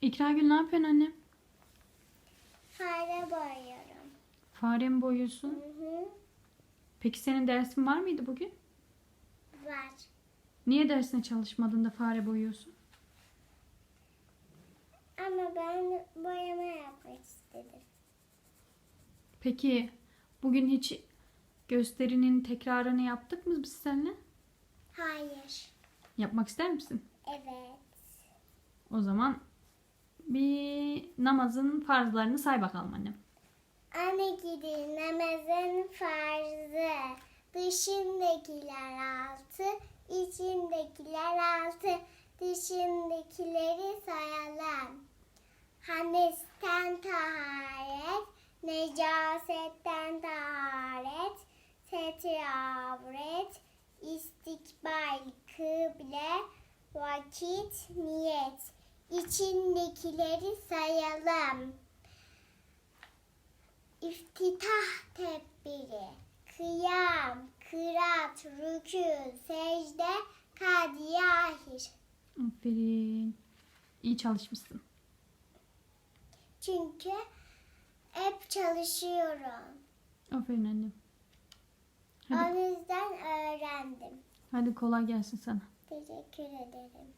İkragül ne yapıyorsun annem? Fare boyuyorum. Fare mi boyuyorsun? Hı hı. Peki senin dersin var mıydı bugün? Var. Niye dersine çalışmadın da fare boyuyorsun? Ama ben boyama yapmak istedim. Peki bugün hiç gösterinin tekrarını yaptık mı biz seninle? Hayır. Yapmak ister misin? Evet. O zaman bir namazın farzlarını say bakalım annem. Anne gidi namazın farzı. Dışındakiler altı, içindekiler altı. Dışındakileri sayalım. Hanesten taharet, necasetten taharet, setir avret, istikbal, kıble, vakit, niyet. İçindekileri sayalım. İftitah tekbiri, kıyam, kıraat, rükû, secde, kadiye ahir. Aferin. İyi çalışmışsın. Çünkü hep çalışıyorum. Aferin annem. Hadi, O yüzden öğrendim. hadi kolay gelsin sana. Teşekkür ederim.